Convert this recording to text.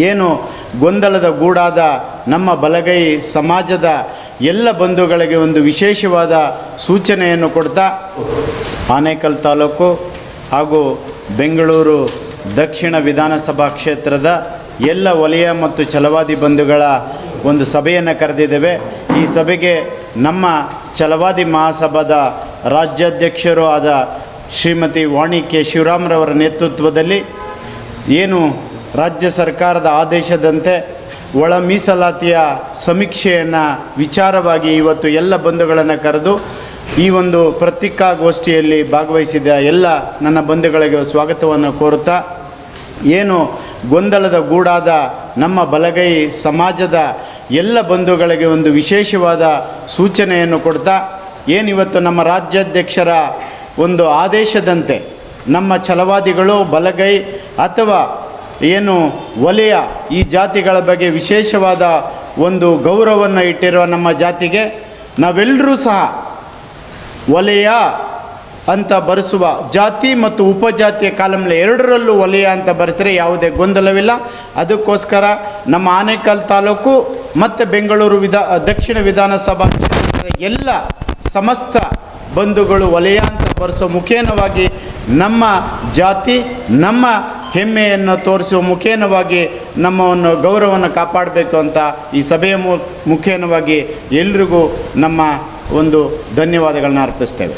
ಏನು ಗೊಂದಲದ ಗೂಡಾದ ನಮ್ಮ ಬಲಗೈ ಸಮಾಜದ ಎಲ್ಲ ಬಂಧುಗಳಿಗೆ ಒಂದು ವಿಶೇಷವಾದ ಸೂಚನೆಯನ್ನು ಕೊಡ್ತಾ ಆನೇಕಲ್ ತಾಲೂಕು ಹಾಗೂ ಬೆಂಗಳೂರು ದಕ್ಷಿಣ ವಿಧಾನಸಭಾ ಕ್ಷೇತ್ರದ ಎಲ್ಲ ವಲಯ ಮತ್ತು ಛಲವಾದಿ ಬಂಧುಗಳ ಒಂದು ಸಭೆಯನ್ನು ಕರೆದಿದ್ದೇವೆ. ಈ ಸಭೆಗೆ ನಮ್ಮ ಛಲವಾದಿ ಮಹಾಸಭಾದ ರಾಜ್ಯಾಧ್ಯಕ್ಷರು ಆದ ಶ್ರೀಮತಿ ವಾಣಿ ಕೆ ಶಿವರಾಮ್ರವರ ನೇತೃತ್ವದಲ್ಲಿ ಏನು ರಾಜ್ಯ ಸರ್ಕಾರದ ಆದೇಶದಂತೆ ಒಳ ಮೀಸಲಾತಿಯ ಸಮೀಕ್ಷೆಯನ್ನು ವಿಚಾರವಾಗಿ ಇವತ್ತು ಎಲ್ಲ ಬಂಧುಗಳನ್ನು ಕರೆದು ಈ ಒಂದು ಪತ್ರಿಕಾಗೋಷ್ಠಿಯಲ್ಲಿ ಭಾಗವಹಿಸಿದ ಎಲ್ಲ ನನ್ನ ಬಂಧುಗಳಿಗೆ ಸ್ವಾಗತವನ್ನು ಕೋರುತ್ತಾ, ಏನು ಗೊಂದಲದ ಗೂಡಾದ ನಮ್ಮ ಬಲಗೈ ಸಮಾಜದ ಎಲ್ಲ ಬಂಧುಗಳಿಗೆ ಒಂದು ವಿಶೇಷವಾದ ಸೂಚನೆಯನ್ನು ಕೊಡ್ತಾ ಏನಿವತ್ತು ನಮ್ಮ ರಾಜ್ಯಾಧ್ಯಕ್ಷರ ಒಂದು ಆದೇಶದಂತೆ ನಮ್ಮ ಛಲವಾದಿಗಳು ಬಲಗೈ ಅಥವಾ ಏನು ವಲಯ ಈ ಜಾತಿಗಳ ಬಗ್ಗೆ ವಿಶೇಷವಾದ ಒಂದು ಗೌರವವನ್ನು ಇಟ್ಟಿರುವ ನಮ್ಮ ಜಾತಿಗೆ ನಾವೆಲ್ಲರೂ ಸಹ ವಲಯ ಅಂತ ಬರೆಸುವ ಜಾತಿ ಮತ್ತು ಉಪಜಾತಿಯ ಕಾಲಂನಲ್ಲಿ ಎರಡರಲ್ಲೂ ವಲಯ ಅಂತ ಬರೆಸಿದ್ರೆ ಯಾವುದೇ ಗೊಂದಲವಿಲ್ಲ. ಅದಕ್ಕೋಸ್ಕರ ನಮ್ಮ ಆನೇಕಲ್ ತಾಲೂಕು ಮತ್ತು ಬೆಂಗಳೂರು ವಿಧ, ದಕ್ಷಿಣ ವಿಧಾನಸಭಾ ಎಲ್ಲ ಸಮಸ್ತ ಬಂಧುಗಳು ವಲಯ ಅಂತ ಬರೆಸೋ ಮುಖೇನವಾಗಿ ನಮ್ಮ ಜಾತಿ, ನಮ್ಮ ಹೆಮ್ಮೆಯನ್ನು ತೋರಿಸುವ ಮುಖೇನವಾಗಿ ನಮ್ಮವನ್ನು ಗೌರವವನ್ನು ಕಾಪಾಡಬೇಕು ಅಂತ ಈ ಸಭೆಯ ಮುಖೇನವಾಗಿ ಎಲ್ರಿಗೂ ನಮ್ಮ ಒಂದು ಧನ್ಯವಾದಗಳನ್ನ ಅರ್ಪಿಸ್ತೇವೆ.